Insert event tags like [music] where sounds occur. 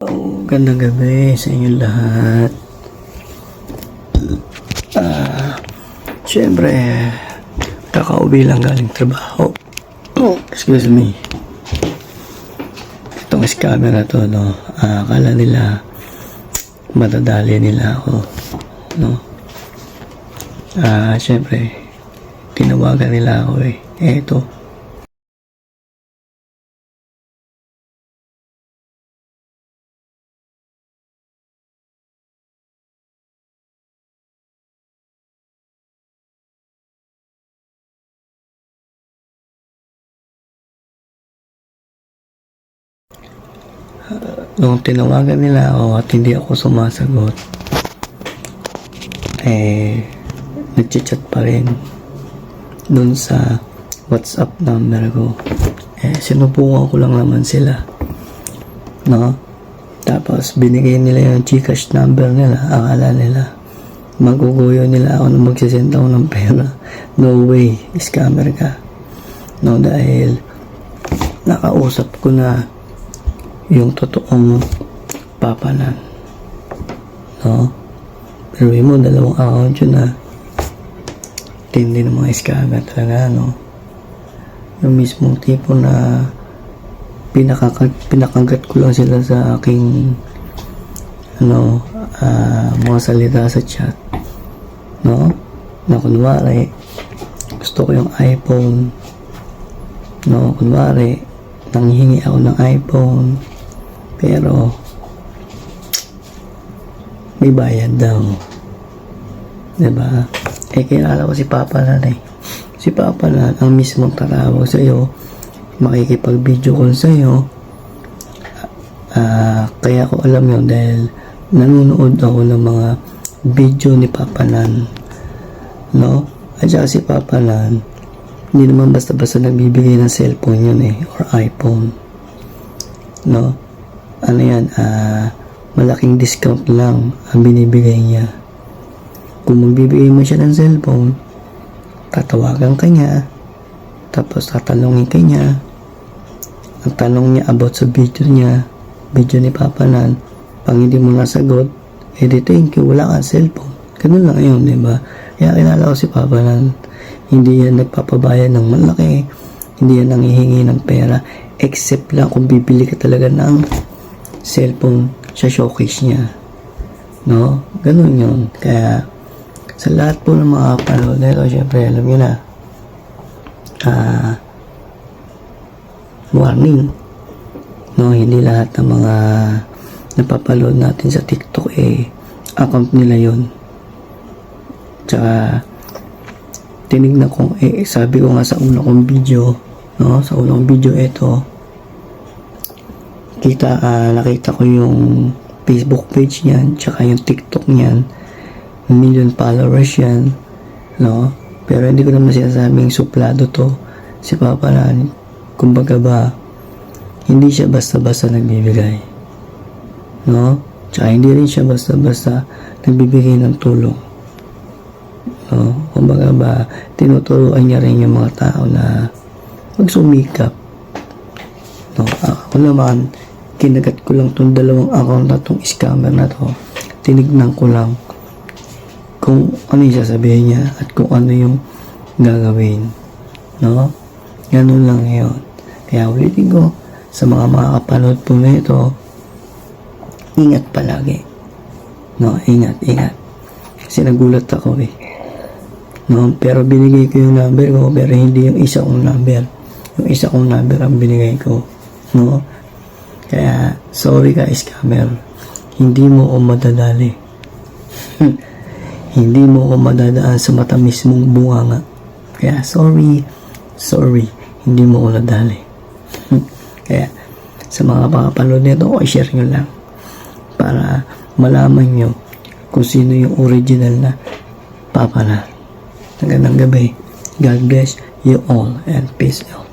Oh, gandang gabi sa inyong lahat. Ah, syempre, kakauwi lang galing trabaho. Oh, excuse me. Itong scammer na to, no, ah, akala nila madadali nila ako, no. Ah, syempre, tinawagan nila ako eh. Eto, Nung tinawagan nila ako at hindi ako sumasagot, eh, nagchat-chat pa rin dun sa WhatsApp number ko. Eh, sinubukan ko lang naman sila. No? Tapos, binigay nila yung Gcash number nila. Akala nila, maguguyo nila ako na magsisend ako ng pera. No way, scammer ka. No, dahil nakausap ko na yung totoong papanan. No? Pero mo, dalawang account yun na tindi ng mga scammer talaga, no? Yung mismong tipo na pinakagat, pinakagat ko lang sila sa aking ano, ah, mga salita sa chat. No? Na kunwari, gusto ko yung iPhone. No, kunwari, nanghihingi ako ng iPhone. Pero, may bayad daw. Diba? Eh, kilala ko si Papa na eh. Si Papa na ang mismong tatawag sa'yo, makikipag-video call sa'yo. Ah, kaya ko alam yun dahil nanonood ako ng mga video ni Papa Nan. No? At saka si Papa Nan, hindi naman basta-basta nagbibigay ng cellphone yun eh, or iPhone. No? Ano yan, ah, malaking discount lang ang binibigay niya. Kung magbibigay mo siya ng cellphone, tatawagan ka niya, tapos tatanungin ka niya, ang tanong niya about sa video niya, video ni Papa Nan, pag hindi mo nasagot, eh di thank you, wala kang cellphone. Ganun lang yun, di ba? Kaya kilala ko si Papa Nan, hindi yan nagpapabayad ng malaki, hindi yan nangihingi ng pera, except lang kung bibili ka talaga ng cellphone sa showcase niya. No? Ganun yun. Kaya, sa lahat po ng mga kapanood nito, syempre, alam nyo na, ah, warning. No, hindi lahat ng mga napapaload natin sa TikTok eh account nila yon. Tsaka tinignan ko eh sabi ko nga sa una kong video, no, sa unang video ito kita ah, nakita ko yung Facebook page niyan, tsaka yung TikTok niyan. Million followers yan, no? Pero hindi ko naman sinasabing suplado to. Si Papa na, kumbaga ba, hindi siya basta-basta nagbibigay. No? Tsaka hindi rin siya basta-basta nagbibigay ng tulong. No? Kumbaga ba, tinuturuan niya rin yung mga tao na magsumikap. No? Ako naman, kinagat ko lang tong dalawang account na tong scammer na to. Tinignan ko lang kung ano yung sasabihin niya at kung ano yung gagawin. No? Ganun lang yun. Kaya ulitin ko, sa mga makakapanood po na ito, ingat palagi. No, ingat, ingat. Kasi nagulat ako eh. No, pero binigay ko yung number ko, pero hindi yung isa kong number. Yung isa kong number ang binigay ko. No? Kaya, sorry ka, scammer. Hindi mo ako madadali. [laughs] hindi mo ako madadaan sa matamis mong bunganga. Kaya, sorry, sorry, hindi mo ako nadali. [laughs] Kaya, sa mga makapanood nito, o share nyo lang para malaman nyo kung sino yung original na Papa na. Magandang gabi. God bless you all and peace out.